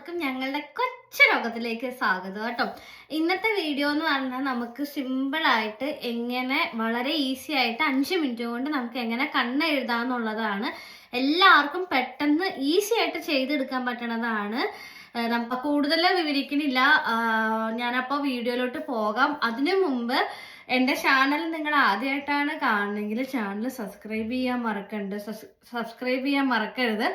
എല്ലാവർക്കും ഞങ്ങളുടെ കൊച്ചു ലോകത്തിലേക്ക് സ്വാഗതം കേട്ടോ. ഇന്നത്തെ വീഡിയോ എന്ന് പറഞ്ഞാൽ നമുക്ക് സിമ്പിൾ ആയിട്ട് എങ്ങനെ വളരെ ഈസി ആയിട്ട് അഞ്ച് മിനിറ്റ് കൊണ്ട് നമുക്ക് എങ്ങനെ കണ്ണ് എഴുതാന്നുള്ളതാണ് എല്ലാവർക്കും പെട്ടെന്ന് ഈസി ആയിട്ട് ചെയ്തെടുക്കാൻ പറ്റണതാണ്. കൂടുതൽ വിവരിക്കണില്ല. ഞാനപ്പോൾ വീഡിയോയിലോട്ട് പോകാം. അതിനു മുമ്പ് എന്റെ ചാനൽ നിങ്ങൾ ആദ്യമായിട്ടാണ് കാണുന്നെങ്കിൽ ചാനൽ സബ്സ്ക്രൈബ് ചെയ്യാൻ മറക്കരുത് സബ്സ്ക്രൈബ് ചെയ്യാൻ മറക്കരുത്.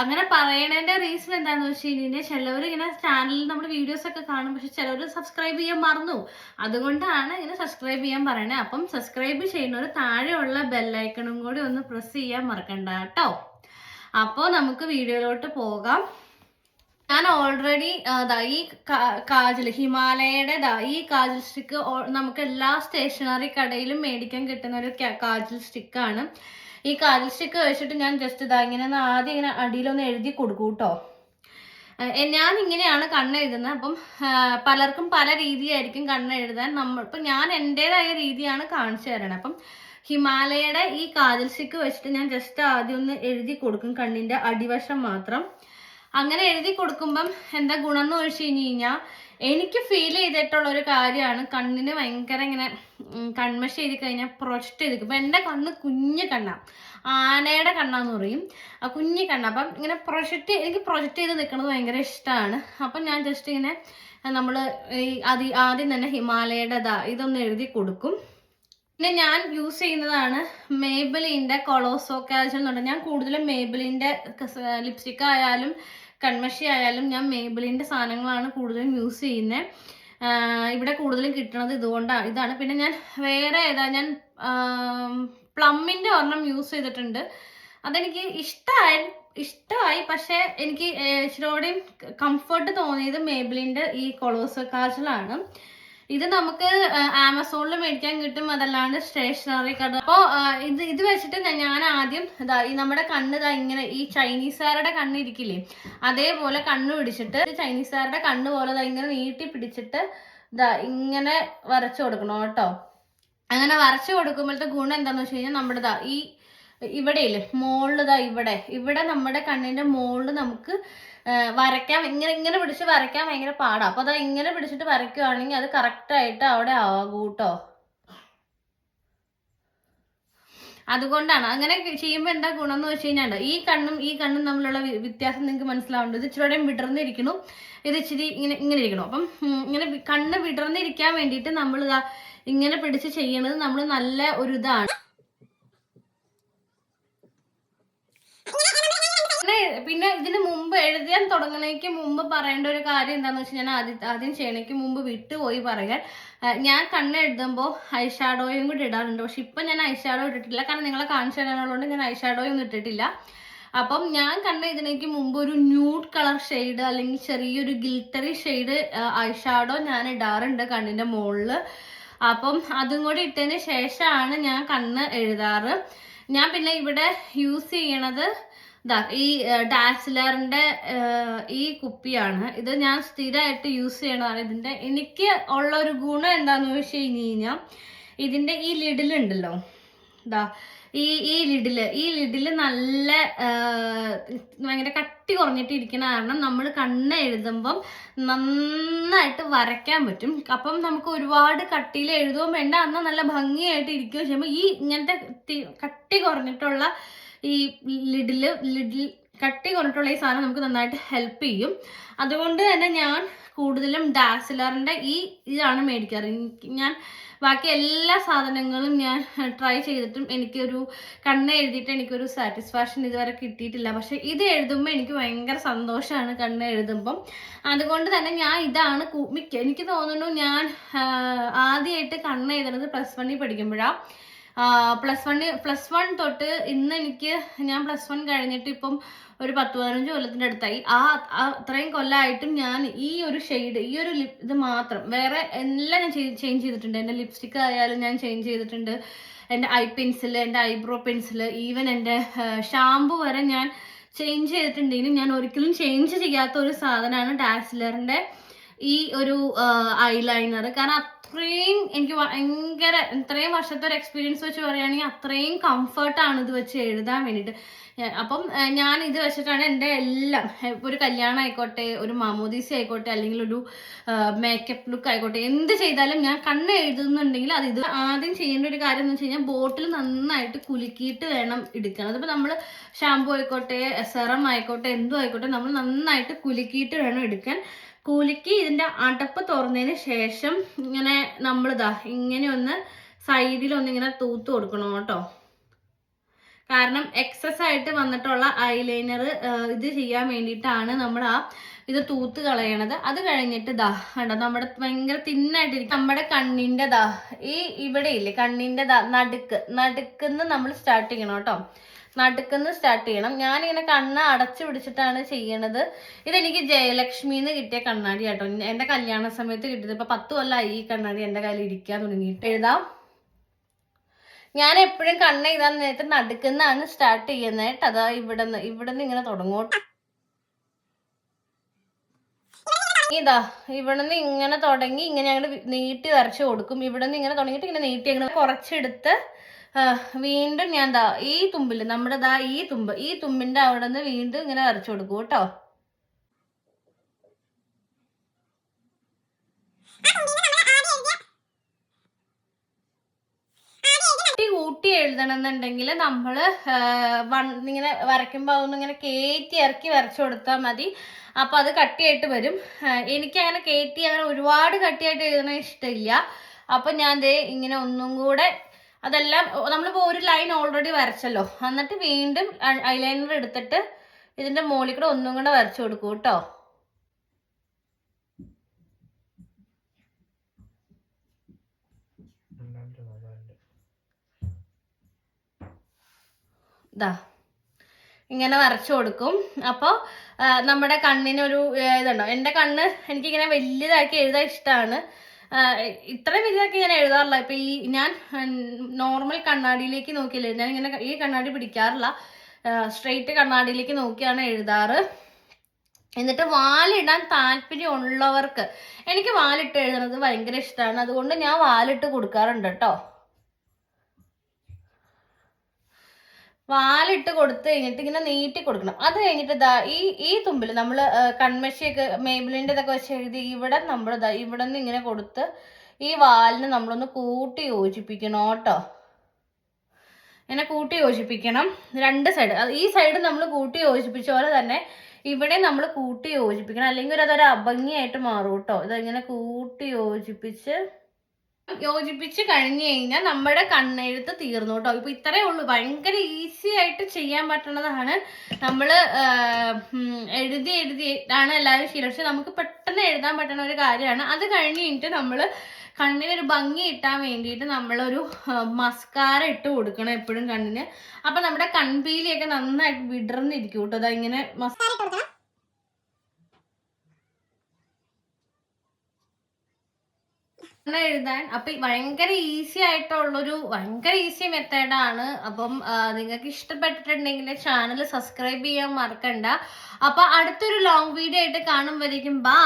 അങ്ങനെ പറയണതിന്റെ റീസൺ എന്താണെന്ന് വെച്ച് കഴിഞ്ഞാൽ ചിലവർ ഇങ്ങനെ ചാനലിൽ നമ്മൾ വീഡിയോസ് ഒക്കെ കാണും. പക്ഷെ ചിലവർ സബ്സ്ക്രൈബ് ചെയ്യാൻ മറന്നു. അതുകൊണ്ടാണ് ഇങ്ങനെ സബ്സ്ക്രൈബ് ചെയ്യാൻ പറയണത് അപ്പം സബ്സ്ക്രൈബ് ചെയ്യുന്നവർ താഴെയുള്ള ബെല്ലൈക്കണും കൂടി ഒന്ന് പ്രസ് ചെയ്യാൻ മറക്കണ്ട കേട്ടോ. അപ്പോൾ നമുക്ക് വീഡിയോയിലോട്ട് പോകാം. ഞാൻ ഓൾറെഡി ഈ കാജൽ ഹിമാലയയുടെ ഈ കാജൽ സ്റ്റിക്ക് നമുക്ക് എല്ലാ സ്റ്റേഷനറി കടയിലും മേടിക്കാൻ കിട്ടുന്ന ഒരു കാജൽ സ്റ്റിക്കാണ് ഈ കാജൽ സ്റ്റിക്ക് വെച്ചിട്ട് ഞാൻ ജസ്റ്റ് ഇതാ ഇങ്ങനെ ആദ്യം ഇങ്ങനെ അടിയിലൊന്ന് എഴുതി കൊടുക്കൂ കേട്ടോ ഞാൻ ഇങ്ങനെയാണ് കണ്ണ് എഴുതുന്നത്. അപ്പം പലർക്കും പല രീതിയായിരിക്കും കണ്ണ് എഴുതാൻ. നമ്മൾ ഇപ്പം ഞാൻ എന്റെതായ രീതിയാണ് കാണിച്ചു തരണത് അപ്പം ഹിമാലയയുടെ ഈ കാജൽ സ്റ്റിക്ക് വെച്ചിട്ട് ഞാൻ ജസ്റ്റ് ആദ്യം ഒന്ന് എഴുതി കൊടുക്കും കണ്ണിന്റെ അടിവശം മാത്രം. അങ്ങനെ എഴുതി കൊടുക്കുമ്പം എന്താ ഗുണം എന്ന് വെച്ച് കഴിഞ്ഞ് കഴിഞ്ഞാൽ എനിക്ക് ഫീൽ ചെയ്തിട്ടുള്ള ഒരു കാര്യമാണ് കണ്ണിന് ഭയങ്കര ഇങ്ങനെ കൺമഷ് ചെയ്ത് കഴിഞ്ഞാൽ പ്രൊജക്റ്റ് ചെയ്ത് അപ്പം എന്റെ കണ്ണ് കുഞ്ഞു കണ്ണാ. ആനയുടെ കണ്ണാന്ന് പറയും. ആ കുഞ്ഞു കണ്ണ. അപ്പം ഇങ്ങനെ പ്രൊജക്റ്റ് എനിക്ക് പ്രൊജക്റ്റ് ചെയ്ത് നിൽക്കുന്നത് ഭയങ്കര ഇഷ്ടമാണ് അപ്പം ഞാൻ ജസ്റ്റ് ഇങ്ങനെ നമ്മൾ ഈ ആദ്യ ആദ്യം തന്നെ ഹിമാലയയുടെ ഇതൊന്ന് എഴുതി കൊടുക്കും. പിന്നെ ഞാൻ യൂസ് ചെയ്യുന്നതാണ് മേബലിന്റെ കൊളോസോ കാജൽ എന്ന് പറഞ്ഞാൽ ഞാൻ കൂടുതലും മേബലിന്റെ ലിപ്സ്റ്റിക് ആയാലും കൺമഷി ആയാലും ഞാൻ മേബിളിന്റെ സാധനങ്ങളാണ് കൂടുതലും യൂസ് ചെയ്യുന്നത് ഇവിടെ കൂടുതലും കിട്ടണത് ഇതുകൊണ്ടാണ് ഇതാണ്. പിന്നെ ഞാൻ വേറെ ഏതാ ഞാൻ പ്ലമ്മിന്റെ ഒരെണ്ണം യൂസ് ചെയ്തിട്ടുണ്ട്. അതെനിക്ക് ഇഷ്ടമായി ഇഷ്ടമായി. പക്ഷേ എനിക്ക് ഇച്ചിരിയോടെയും കംഫർട്ട് തോന്നിയത് മേബിളിന്റെ ഈ കൊളോസ് കാജലാണ് ഇത് നമുക്ക് ആമസോണിൽ മേടിക്കാൻ കിട്ടും. അതല്ലാണ്ട് സ്റ്റേഷനറി കട അപ്പോൾ ഇത് ഇത് വെച്ചിട്ട് ഞാൻ- ആദ്യം ഇതാ ഈ നമ്മുടെ കണ്ണ് ഇതാ ഇങ്ങനെ ഈ ചൈനീസുകാരുടെ കണ്ണ് ഇരിക്കില്ലേ? അതേപോലെ കണ്ണ് പിടിച്ചിട്ട് ചൈനീസുകാരുടെ കണ്ണ് പോലെ ഇതാ ഇങ്ങനെ നീട്ടി പിടിച്ചിട്ട് ഇതാ ഇങ്ങനെ വരച്ചു കൊടുക്കണം കേട്ടോ. അങ്ങനെ വരച്ചു കൊടുക്കുമ്പോഴത്തെ ഗുണം എന്താന്ന് വെച്ച് കഴിഞ്ഞാൽ നമ്മുടെ ഈ ഇവിടെ ഇല്ലേ മുകളിൽ ദാ ഇവിടെ. ഇവിടെ നമ്മുടെ കണ്ണിന്റെ മുകളിൽ നമുക്ക് വരയ്ക്കാൻ ഇങ്ങനെ ഇങ്ങനെ പിടിച്ച് വരയ്ക്കാൻ ഭയങ്കര പാടാ. അപ്പൊ അതാ ഇങ്ങനെ പിടിച്ചിട്ട് വരയ്ക്കുവാണെങ്കിൽ അത് കറക്റ്റ് ആയിട്ട് അവിടെ ആകൂ കേട്ടോ അതുകൊണ്ടാണ്. അങ്ങനെ ചെയ്യുമ്പോൾ എന്താ ഗുണം എന്ന് വെച്ച് കഴിഞ്ഞാൽ ഈ കണ്ണും ഈ കണ്ണും തമ്മിലുള്ള വ്യത്യാസം നിങ്ങൾക്ക് മനസ്സിലാവുന്നുണ്ട്. ഇത് ഇച്ചിരി വിടർന്നിരിക്കണം ഇത് ഇച്ചിരി ഇങ്ങനെ ഇങ്ങനെ ഇരിക്കണം അപ്പം ഇങ്ങനെ കണ്ണ് വിടർന്നിരിക്കാൻ വേണ്ടിയിട്ട് നമ്മൾ ഇങ്ങനെ പിടിച്ച് ചെയ്യണത് നമ്മൾ നല്ല ഒരു ഇതാണ്. പിന്നെ ഇതിന് മുമ്പ് എഴുതാൻ തുടങ്ങണേക്ക് മുമ്പ് പറയേണ്ട ഒരു കാര്യം എന്താന്ന് വെച്ചാൽ ഞാൻ ആദ്യം ആദ്യം ചെയ്യണേക്ക് മുമ്പ് വിട്ടുപോയി പറയാൻ. ഞാൻ കണ്ണ് എഴുതുമ്പോൾ ഐഷാഡോയും കൂടി ഇടാറുണ്ട്. പക്ഷെ ഇപ്പം ഞാൻ ഐഷാഡോ ഇട്ടിട്ടില്ല. കാരണം നിങ്ങളെ കാണിച്ചു തരാനുള്ളതുകൊണ്ട് ഞാൻ ഐഷാഡോയും ഇട്ടിട്ടില്ല. അപ്പം ഞാൻ കണ്ണ് ഇതിനേക്ക് മുമ്പ് ഒരു ന്യൂഡ് കളർ ഷെയ്ഡ് അല്ലെങ്കിൽ ചെറിയൊരു ഗിൽറ്ററി ഷെയ്ഡ് ഐഷാഡോ ഞാൻ ഇടാറുണ്ട് കണ്ണിന്റെ മുകളിൽ അപ്പം അതും കൂടി ഇട്ടതിന് ശേഷമാണ് ഞാൻ കണ്ണ് എഴുതാറ്. ഞാൻ പിന്നെ ഇവിടെ യൂസ് ചെയ്യണത് ഈ ഡാസിലറിന്റെ ഈ കുപ്പിയാണ്. ഇത് ഞാൻ സ്ഥിരമായിട്ട് യൂസ് ചെയ്യണതാണ്. ഇതിന്റെ എനിക്ക് ഉള്ള ഒരു ഗുണം എന്താന്ന് വെച്ച് കഴിഞ്ഞ് കഴിഞ്ഞാൽ ഇതിന്റെ ഈ ലിഡിലുണ്ടല്ലോ ഇതാ ഈ ഈ ലിഡിൽ ഈ ലിഡിൽ നല്ല ഭയങ്കര കട്ടി കുറഞ്ഞിട്ടിരിക്കുന്ന കാരണം നമ്മൾ കണ്ണ് എഴുതുമ്പം നന്നായിട്ട് വരയ്ക്കാൻ പറ്റും. അപ്പം നമുക്ക് ഒരുപാട് കട്ടിയിൽ എഴുതുകയും വേണ്ട എന്നാൽ നല്ല ഭംഗിയായിട്ട് ഇരിക്കുകയും ചെയ്യുമ്പോൾ ഈ ഇങ്ങനത്തെ കട്ടി കുറഞ്ഞിട്ടുള്ള ഈ ലിഡിൽ ലിഡിൽ കട്ടി കൊണ്ടിട്ടുള്ള ഈ സാധനം നമുക്ക് നന്നായിട്ട് ഹെൽപ്പ് ചെയ്യും. അതുകൊണ്ട് തന്നെ ഞാൻ കൂടുതലും ഡാസിലറിന്റെ ഈ ഇതാണ് മേടിക്കാറ്. ഞാൻ ബാക്കി എല്ലാ സാധനങ്ങളും ഞാൻ ട്രൈ ചെയ്തിട്ടും എനിക്കൊരു കണ്ണ് എഴുതിയിട്ട് എനിക്കൊരു സാറ്റിസ്ഫാക്ഷൻ ഇതുവരെ കിട്ടിയിട്ടില്ല. പക്ഷെ ഇത് എഴുതുമ്പോൾ എനിക്ക് ഭയങ്കര സന്തോഷമാണ് കണ്ണ് എഴുതുമ്പം. അതുകൊണ്ട് തന്നെ ഞാൻ ഇതാണ് മിക്ക എനിക്ക് തോന്നുന്നു ഞാൻ ആദ്യമായിട്ട് കണ്ണ് എഴുതുന്നത് പ്ലസ് വണ്ണിൽ പഠിക്കുമ്പോഴാണ് പ്ലസ് വണ്ണി പ്ലസ് വൺ തൊട്ട് ഇന്ന് എനിക്ക് ഞാൻ പ്ലസ് വൺ കഴിഞ്ഞിട്ട് ഇപ്പം ഒരു പത്ത് പതിനഞ്ച് കൊല്ലത്തിന്റെ അടുത്തായി. ആ അത്രയും കൊല്ലമായിട്ടും ഞാൻ ഈ ഒരു ഷെയ്ഡ് ഈ ഒരു ലിപ് ഇത് മാത്രം വേറെ എല്ലാം ഞാൻ ചേഞ്ച് ചെയ്തിട്ടുണ്ട്. എന്റെ ലിപ്സ്റ്റിക് ആയാലും ഞാൻ ചേഞ്ച് ചെയ്തിട്ടുണ്ട്. എന്റെ ഐ പെൻസിൽ എന്റെ ഐബ്രോ പെൻസിൽ ഈവൻ എന്റെ ഷാമ്പു വരെ ഞാൻ ചേഞ്ച് ചെയ്തിട്ടുണ്ടെങ്കിലും ഞാൻ ഒരിക്കലും ചേഞ്ച് ചെയ്യാത്ത ഒരു സാധനമാണ് ഡാസ്ലറിന്റെ ഈ ഒരു ഐലൈനർ കാരണം അത്രയും എനിക്ക് ഭയങ്കര ഇത്രയും വർഷത്തെ ഒരു എക്സ്പീരിയൻസ് വെച്ച് പറയുകയാണെങ്കിൽ അത്രയും കംഫർട്ടാണ് ഇത് വെച്ച് എഴുതാൻ വേണ്ടിയിട്ട്. അപ്പം ഞാൻ ഇത് വെച്ചിട്ടാണ് എന്റെ എല്ലാം ഒരു കല്യാണം ആയിക്കോട്ടെ ഒരു മാമോദീസ ആയിക്കോട്ടെ അല്ലെങ്കിൽ ഒരു മേക്കപ്പ് ലുക്ക് ആയിക്കോട്ടെ എന്ത് ചെയ്താലും ഞാൻ കണ്ണ് എഴുതുന്നുണ്ടെങ്കിൽ അത് ഇത് ആദ്യം ചെയ്യേണ്ട ഒരു കാര്യം എന്ന് വെച്ച് കഴിഞ്ഞാൽ ബോട്ടിൽ നന്നായിട്ട് കുലുക്കിയിട്ട് വേണം എടുക്കാൻ. അതിപ്പോൾ നമ്മൾ ഷാമ്പു ആയിക്കോട്ടെ സെറം ആയിക്കോട്ടെ എന്തും ആയിക്കോട്ടെ നമ്മൾ നന്നായിട്ട് കുലുക്കിയിട്ട് വേണം എടുക്കാൻ. കുലുക്കി ഇതിന്റെ അടപ്പ് തുറന്നതിന് ശേഷം ഇങ്ങനെ നമ്മളിതാ ഇങ്ങനെ ഒന്ന് ഇങ്ങനെ തൂത്ത് കൊടുക്കണം കേട്ടോ. കാരണം എക്സസ് ആയിട്ട് വന്നിട്ടുള്ള ഐലൈനർ ഇത് ചെയ്യാൻ വേണ്ടിയിട്ടാണ് നമ്മൾ ആ ഇത് തൂത്ത് കളയണത്. അത് കഴിഞ്ഞിട്ട് ദാ കണ്ടോ നമ്മുടെ ഭയങ്കര തിന്നായിട്ടിരിക്കും. നമ്മുടെ കണ്ണിന്റെ ദാ ഈ ഇവിടെ ഇല്ലേ കണ്ണിന്റെ ദാ നടുക്ക് നടുക്കുന്ന് നമ്മൾ സ്റ്റാർട്ട് ചെയ്യണം കേട്ടോ. നടുക്കുന്ന് സ്റ്റാർട്ട് ചെയ്യണം. ഞാനിങ്ങനെ കണ്ണ് അടച്ചു പിടിച്ചിട്ടാണ് ചെയ്യണത്. ഇതെനിക്ക് ജയലക്ഷ്മിന്ന് കിട്ടിയ കണ്ണാടി കേട്ടോ. എന്റെ കല്യാണ സമയത്ത് കിട്ടിയത്. ഇപ്പൊ പത്ത് കൊല്ലമായി ഈ കണ്ണാടി എന്റെ കയ്യിൽ ഇരിക്കാൻ തുടങ്ങിയിട്ട്. എഴുതാം. ഞാൻ എപ്പോഴും കണ്ണ ഇതാ നേരത്തെ നടുക്കുന്നാണ് സ്റ്റാർട്ട് ചെയ്യുന്നത് അതാ ഇവിടെ നിന്ന് ഇവിടെ നിന്ന് ഇങ്ങനെ തുടങ്ങോട്ട്. ഇതാ ഇവിടെ നിന്ന് ഇങ്ങനെ തുടങ്ങി ഇങ്ങനെ ഞങ്ങൾ നീട്ടി വരച്ചു കൊടുക്കും. ഇവിടെ നിന്ന് ഇങ്ങനെ തുടങ്ങിയിട്ട് ഇങ്ങനെ നീട്ടി അങ്ങനെ കുറച്ചെടുത്ത് വീണ്ടും ഞാൻ ദാ ഈ തുമ്പിൽ നമ്മുടെ ദാ ഈ തുമ്പ് ഈ തുമ്പിന്റെ അവിടെ നിന്ന് വീണ്ടും ഇങ്ങനെ വരച്ചു കൊടുക്കും കേട്ടോ. കൂട്ടി എഴുതണം എന്നുണ്ടെങ്കിൽ നമ്മൾ ഇങ്ങനെ വരയ്ക്കുമ്പോൾ അതൊന്നും ഇങ്ങനെ കയറ്റി ഇറക്കി വരച്ചു കൊടുത്താൽ മതി. അപ്പോൾ അത് കട്ടിയായിട്ട് വരും. എനിക്ക് അങ്ങനെ കയറ്റി അങ്ങനെ ഒരുപാട് കട്ടിയായിട്ട് എഴുതണ ഇഷ്ടമില്ല. അപ്പം ഞാൻ ദേ ഇങ്ങനെ ഒന്നും കൂടെ അതെല്ലാം നമ്മളിപ്പോൾ ഒരു ലൈൻ ഓൾറെഡി വരച്ചല്ലോ. എന്നിട്ട് വീണ്ടും ഐലൈനർ എടുത്തിട്ട് ഇതിന്റെ മുകളിൽ കൂടെ ഒന്നും കൂടെ വരച്ചു കൊടുക്കും കേട്ടോ. ഇങ്ങനെ വരച്ചു കൊടുക്കും. അപ്പോൾ നമ്മുടെ കണ്ണിനൊരു ഇതുണ്ടോ? എന്റെ കണ്ണ് എനിക്കിങ്ങനെ വലിയതാക്കി എഴുതാൻ ഇഷ്ടമാണ് ഇത്രയും വലുതാക്കി ഞാൻ എഴുതാറില്ല. ഇപ്പം ഈ ഞാൻ നോർമൽ കണ്ണാടിയിലേക്ക് നോക്കിയില്ല ഞാൻ ഇങ്ങനെ ഈ കണ്ണാടി പിടിക്കാറില്ല. സ്ട്രെയിറ്റ് കണ്ണാടിയിലേക്ക് നോക്കിയാണ് എഴുതാറ്. എന്നിട്ട് വാലിടാൻ താല്പര്യമുള്ളവർക്ക് എനിക്ക് വാലിട്ട് എഴുതുന്നത് ഭയങ്കര ഇഷ്ടമാണ് അതുകൊണ്ട് ഞാൻ വാലിട്ട് കൊടുക്കാറുണ്ട് കേട്ടോ. വാലിട്ട് കൊടുത്ത് കഴിഞ്ഞിട്ട് ഇങ്ങനെ നീട്ടി കൊടുക്കണം. അത് കഴിഞ്ഞിട്ട് ഇതാ ഈ ഈ തുമ്പിൽ നമ്മൾ കൺമഷിയൊക്കെ മേബിളിന്റെ ഇതൊക്കെ വെച്ച് എഴുതി ഇവിടെ നമ്മൾ ഇതാ ഇവിടെ നിന്ന് ഇങ്ങനെ കൊടുത്ത് ഈ വാലിന് നമ്മളൊന്ന് കൂട്ടി യോജിപ്പിക്കണം കേട്ടോ. ഇങ്ങനെ കൂട്ടി യോജിപ്പിക്കണം. രണ്ട് സൈഡ് ഈ സൈഡ് നമ്മൾ കൂട്ടി യോജിപ്പിച്ച പോലെ തന്നെ ഇവിടെ നമ്മൾ കൂട്ടി യോജിപ്പിക്കണം. അല്ലെങ്കിൽ അതൊരു അഭംഗിയായിട്ട് മാറും കേട്ടോ ഇതിങ്ങനെ കൂട്ടി യോജിപ്പിച്ച് യോജിപ്പിച്ച് കഴിഞ്ഞു കഴിഞ്ഞാൽ നമ്മുടെ കണ്ണെഴുത്ത് തീർന്നു കേട്ടോ. ഇപ്പൊ ഇത്രയേ ഉള്ളൂ. ഭയങ്കര ഈസി ആയിട്ട് ചെയ്യാൻ പറ്റുന്നതാണ് നമ്മൾ എഴുതി എഴുതിയിട്ടാണ് എല്ലാവരും ശീലം പക്ഷെ നമുക്ക് പെട്ടെന്ന് എഴുതാൻ പറ്റുന്ന ഒരു കാര്യമാണ്. അത് കഴിഞ്ഞ് കഴിഞ്ഞിട്ട് നമ്മൾ കണ്ണിനൊരു ഭംഗി കിട്ടാൻ വേണ്ടിയിട്ട് നമ്മളൊരു മസ്കാര ഇട്ട് കൊടുക്കണം എപ്പോഴും കണ്ണിന്. അപ്പൊ നമ്മുടെ കൺപീലിയൊക്കെ നന്നായിട്ട് വിടർന്നിരിക്കും കേട്ടോ. അതാ ഇങ്ങനെ മസ് എഴുതാൻ. അപ്പൊ ഭയങ്കര ഈസി ആയിട്ടുള്ളൊരു ഭയങ്കര ഈസി മെത്തേഡാണ് അപ്പം നിങ്ങൾക്ക് ഇഷ്ടപ്പെട്ടിട്ടുണ്ടെങ്കിൽ ചാനൽ സബ്സ്ക്രൈബ് ചെയ്യാൻ മറക്കണ്ട. അപ്പൊ അടുത്തൊരു ലോങ് വീഡിയോ ആയിട്ട് കാണുമ്പോഴേക്കും ബാ